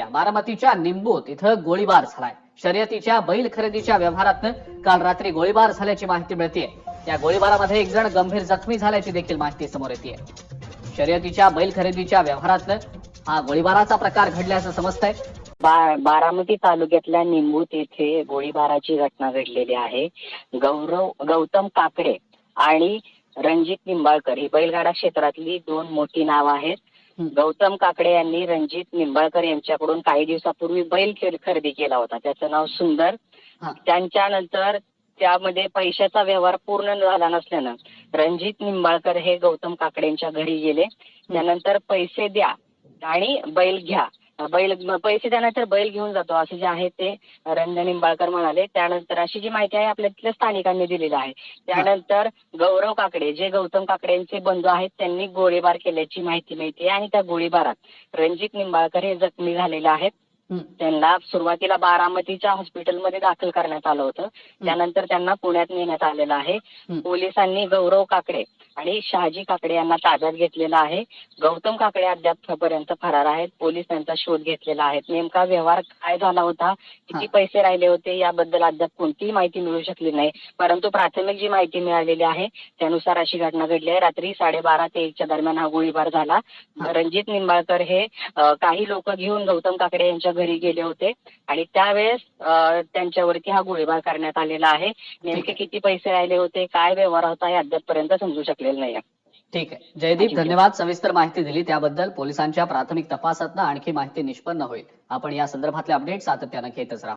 बातमी बारामतीच्या निंबूत इथं गोळीबार झालाय. शर्यतीच्या बैल खरेदीच्या व्यवहारातनं काल रात्री गोळीबार झाल्याची माहिती मिळते त्या गोळीबारामध्ये एक जण गंभीर जखमी झाल्याची देखील माहिती समोर येते शर्यतीच्या बैल खरेदीच्या व्यवहारातनं हा गोळीबाराचा प्रकार घडल्याचं समजतंय. बा बारामती तालुक्यातल्या निंबूत येथे गोळीबाराची घटना घडलेली आहे. गौरव गौतम काकडे आणि रणजित निंबाळकर ही बैलगाडा क्षेत्रातली दोन मोठी नाव आहेत. गौतम काकडे यांनी रणजित निंबाळकर यांच्याकडून काही दिवसापूर्वी बैल खरेदी केला होता. त्याचं नाव सुंदर. त्यांच्यानंतर त्यामध्ये पैशाचा व्यवहार पूर्ण झाला नसल्यानं रणजित निंबाळकर हे गौतम काकडेंच्या घरी गेले. त्यानंतर पैसे द्या आणि बैल घ्या. बैल पैसे त्यानंतर बैल घेऊन जातो असे जे आहे ते रंजन निंबाळकर म्हणाले. त्यानंतर अशी जी माहिती आहे आपल्या तिथल्या स्थानिकांनी दिलेली आहे. त्यानंतर गौरव काकडे जे गौतम काकडेंचे बंधू आहेत त्यांनी गोळीबार केल्याची माहिती मिळते. आणि त्या गोळीबारात रणजित निंबाळकर हे जखमी झालेले आहेत. त्यांना सुरुवातीला बारामतीच्या हॉस्पिटलमध्ये दाखल करण्यात आलं होतं. त्यानंतर त्यांना पुण्यात नेण्यात आलेलं आहे. पोलिसांनी गौरव काकडे आणि शहाजी काकडे यांना ताब्यात घेतलेलं आहे. गौतम काकडे अद्यापपर्यंत फरार आहेत. पोलीस त्यांचा शोध घेतलेला आहे. नेमका व्यवहार काय झाला होता? किती. पैसे राहिले होते? याबद्दल अद्याप कोणतीही माहिती मिळू शकली नाही. परंतु प्राथमिक जी माहिती मिळालेली आहे त्यानुसार अशी घटना घडली आहे. रात्री साडेबारा ते एकच्या दरम्यान हा गोळीबार झाला. रणजित निंबाळकर हे काही लोक घेऊन गौतम काकडे यांच्या घरी गेले होते. आणि त्यावेळेस त्यांच्यावरती हा गोळीबार करण्यात आलेला आहे. नेमके किती पैसे राहिले होते काय व्यवहार होता हे अद्यापपर्यंत समजू शकलेलं नाही ठीक आहे. जयदीप धन्यवाद. सविस्तर माहिती दिली. त्याबद्दल पोलिसांच्या प्राथमिक तपासातनं आणखी माहिती निष्पन्न होईल. आपण या संदर्भातले अपडेट सातत्यानं घेतच राहू.